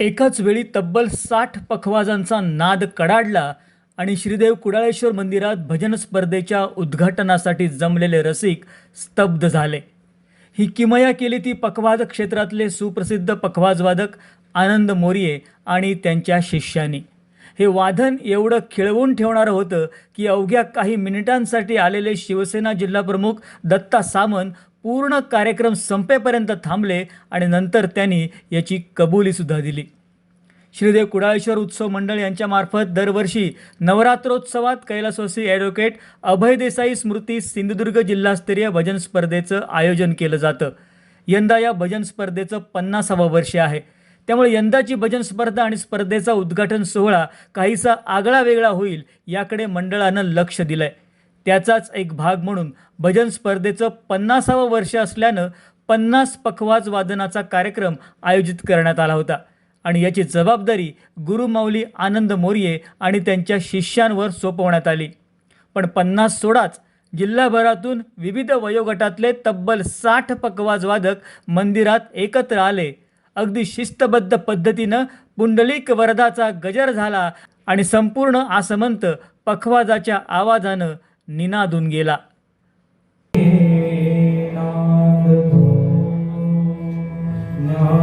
एकाच वेळी तब्बल साठ पखवाजांचा नाद कडाडला आणि श्रीदेव कुडाळेश्वर मंदिरात भजन स्पर्धेच्या उद्घाटनासाठी जमलेले रसिक स्तब्ध झाले. ही किमया केली ती पखवाज क्षेत्रातले सुप्रसिद्ध पखवाजवादक आनंद मोरिये आणि त्यांच्या शिष्यांनी. हे वादन एवढं खिळवून ठेवणारं होतं की अवघ्या काही मिनिटांसाठी आलेले शिवसेना जिल्हाप्रमुख दत्ता सामंत पूर्ण कार्यक्रम संपेपर्यंत थांबले आणि नंतर त्यांनी याची कबुलीसुद्धा दिली. श्रीदेव कुडाळेश्वर उत्सव मंडळ यांच्यामार्फत दरवर्षी नवरात्रोत्सवात कैलासवासी ॲडव्होकेट अभय देसाई स्मृती सिंधुदुर्ग जिल्हास्तरीय भजन स्पर्धेचं आयोजन केलं जातं. यंदा या भजन स्पर्धेचं पन्नासावं वर्ष आहे. त्यामुळे यंदाची भजन स्पर्धा आणि स्पर्धेचा उद्घाटन सोहळा काहीसा आगळा वेगळा होईल याकडे मंडळानं लक्ष दिलं आहे त्याचाच एक भाग म्हणून भजन स्पर्धेचं पन्नासावं वर्ष असल्यानं पन्नास पखवाज वादनाचा कार्यक्रम आयोजित करण्यात आला होता. आणि याची जबाबदारी गुरुमाऊली आनंद मोरिये आणि त्यांच्या शिष्यांवर सोपवण्यात आली. पण पन्नास सोडाच जिल्हाभरातून विविध वयोगटातले तब्बल साठ पकवाज वादक मंदिरात एकत्र आले. अगदी शिस्तबद्ध पद्धतीनं पुंडलिक वरदाचा गजर झाला आणि संपूर्ण आसमंत पखवाजाच्या आवाजानं निनादून गेला. दया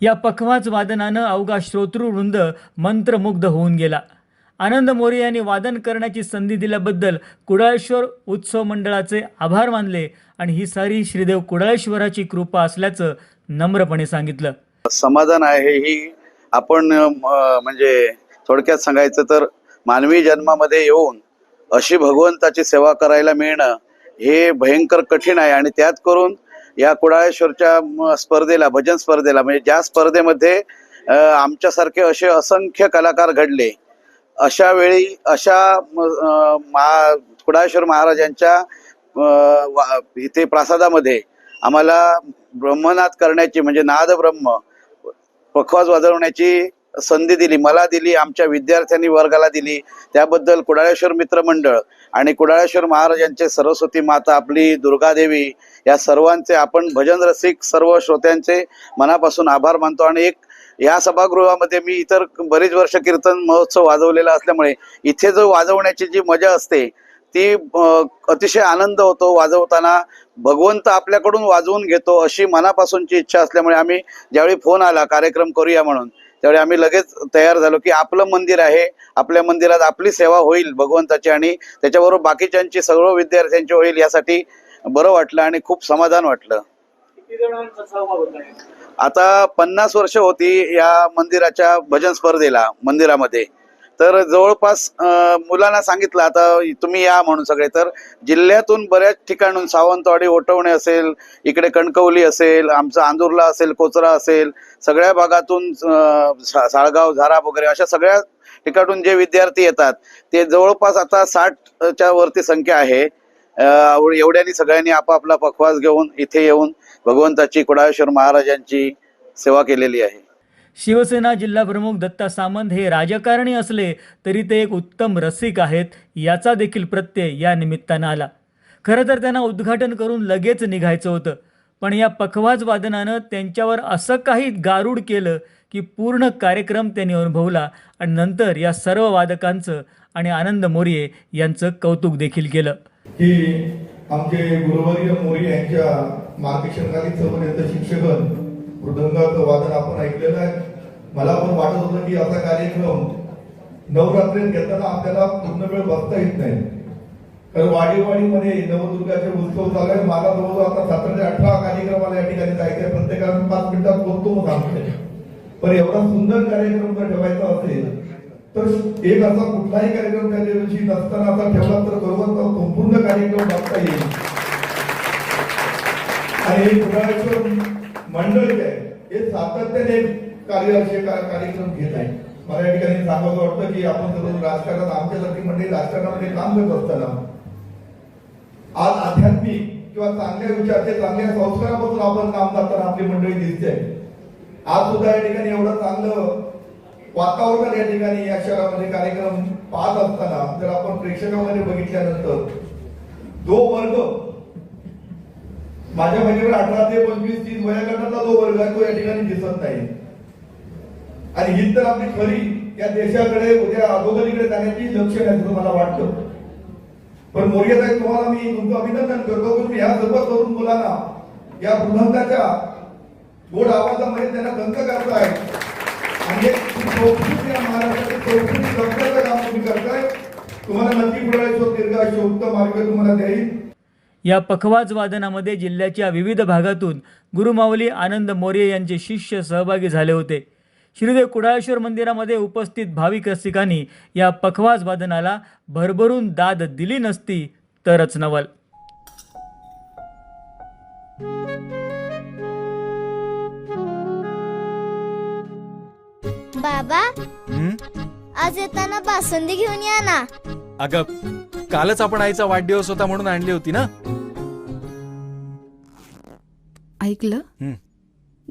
या पखवाज वादनानं अवघा श्रोतृवृंद मंत्रमुग्ध होऊन गेला. आनंद मोरे यांनी वादन करण्याची संधी दिल्याबद्दल कुडाळेश्वर उत्सव मंडळाचे आभार मानले आणि ही सारी श्रीदेव कुडाळेश्वराची कृपा असल्याचं नम्रपणे सांगितलं. समाधान आहे ही आपण म्हणजे थोडक्यात सांगायचं तर मानवी जन्मामध्ये येऊन अशी भगवंताची सेवा करायला मिळणं हे भयंकर कठीण आहे आणि त्यात करून या कुडाळेश्वरच्या म, स्पर्धेला भजन स्पर्धेला म्हणजे ज्या स्पर्धेमध्ये आमच्यासारखे असे असंख्य कलाकार घडले अशा वेळी अशा मा कुडाळेश्वर महाराजांच्या वा- इथे प्रासादामध्ये आम्हाला ब्रह्मनाद करण्याची म्हणजे नाद ब्रह्म पखवाज वाजवण्याची संधी दिली मला दिली आमच्या विद्यार्थ्यांनी वर्गाला दिली. त्याबद्दल कुडाळेश्वर मित्रमंडळ आणि कुडाळेश्वर महाराजांचे सरस्वती माता आपली दुर्गादेवी या सर्वांचे आपण भजन रसिक सर्व श्रोत्यांचे मनापासून आभार मानतो. आणि एक या सभागृहामध्ये मी इतर बरीच वर्ष कीर्तन महोत्सव वाजवलेला असल्यामुळे इथे जो वाजवण्याची जी मजा असते ती अतिशय आनंद होतो. वाजवताना भगवंत आपल्याकडून वाजवून घेतो अशी मनापासूनची इच्छा असल्यामुळे आम्ही ज्यावेळी फोन आला कार्यक्रम करूया म्हणून त्यावेळी आम्ही लगेच तयार झालो की आपलं मंदिर आहे आपल्या मंदिरात आपली सेवा होईल भगवंताची आणि त्याच्याबरोबर बाकीच्यांची सर्व विद्यार्थ्यांची होईल यासाठी बरं वाटलं आणि खूप समाधान वाटलं. आता पन्नास वर्ष होती या मंदिराच्या भजन स्पर्धेला मंदिरामध्ये. तर जवळपास मुलांना सांगितलं आता तुम्ही या म्हणून सगळे. तर जिल्ह्यातून बऱ्याच ठिकाणून सावंतवाडी ओटवणे असेल इकडे कणकवली असेल आमचं आंदूरला असेल कोचरा असेल सगळ्या भागातून साळगाव झाराप वगैरे अशा सगळ्या ठिकाणून जे विद्यार्थी येतात ते जवळपास आता साठच्या वरती संख्या आहे. एवढ्यानी सगळ्यांनी आपापला पखवास घेऊन इथे येऊन भगवंताची कुडाळेश्वर महाराजांची सेवा केलेली आहे. शिवसेना जिल्हाप्रमुख दत्ता सामंत हे राजकारणी असले तरी ते एक उत्तम रसिक आहेत याचा देखील प्रत्यय या निमित्तानं आला. खरं तर त्यांना उद्घाटन करून लगेच निघायचं होतं. पण या पखवाज वादनानं त्यांच्यावर असं काही गारूड केलं की पूर्ण कार्यक्रम त्यांनी अनुभवला आणि नंतर या सर्व वादकांचं आणि आनंद मोरिये यांचं कौतुक देखील केलं. की आमचे गुरुवर्य मोरी यांच्या मार्गदर्शनाखाली सर्वनित मृदंगाचं वादन आपण ऐकलेलं आहे. मला पण वाटत होतं की असा कार्यक्रम नवरात्रीत घेताना आपल्याला पूर्ण वेळ बसता येत नाही. कारण वाडीवाडीमध्ये नवदुर्गाचे उत्सव चालू आहे मला जवळजवळ आता सतरा ते अठरा कार्यक्रमाला या ठिकाणी जायचं आहे प्रत्येकाला पाच मिनिटात पोहोचतो मग सांगतोय पण एवढा सुंदर कार्यक्रम जर ठेवायचा असेल तर एक असा कुठलाही कार्यक्रम त्या दिवशी नसताना असा ठेवला तर बरोबर संपूर्ण कार्यक्रम बघता येईल. आणि हे मंडळ जे आहे हे सातत्याने कार्याचे कार्यक्रम घेत आहे मला या ठिकाणी सांगावं वाटतं की आपण सर्व राजकारणात आमच्यासारखी मंडळी राजकारणामध्ये काम करत असताना आज आध्यात्मिक किंवा चांगल्या विचारचे चांगल्या संस्कारापासून आपण काम करताना आपली मंडळी दिसते. आज सुद्धा या ठिकाणी एवढं चांगलं वातावरण या ठिकाणी या शहरामध्ये कार्यक्रम पाहत असताना जर आपण प्रेक्षकामध्ये बघितल्यानंतर जो वर्ग माझ्या माहितीवर अठरा ते पंचवीस तीस वयोगटातला जो वर्ग आहे तो या ठिकाणी दिसत नाही. आणि ही तर आपली खरी या देशाकडे उद्या अधोगतीकडे जाण्याची लक्ष आहे असं मला वाटतं. पण मोर्या साहेब तुम्हाला मी तुमचं अभिनंदन करतो की तुम्ही ह्या सर्व तरुण मुलांना या मृदंगाच्या गोड आवाजामध्ये त्यांना दंग करताय. आणि एक काम तुम्ही करताय. तुम्हाला नक्की कुडाळेश्वर दीर्घायुष्य उत्तम मार्ग तुम्हाला देईल. या पखवाज वादनामध्ये जिल्ह्याच्या विविध भागातून गुरुमावली आनंद मोरे यांचे शिष्य सहभागी झाले होते. श्रीदेव कुडाळेश्वर मंदिरामध्ये उपस्थित भाविक रसिकांनी या पखवाज वादनाला भरभरून दाद दिली नसती तरच नवल बाबा हं? आज येताना बासुंदी घेऊन या ना अगं कालच आपण आईचा वाढदिवस होता म्हणून आणली होती ना ऐकलं हं.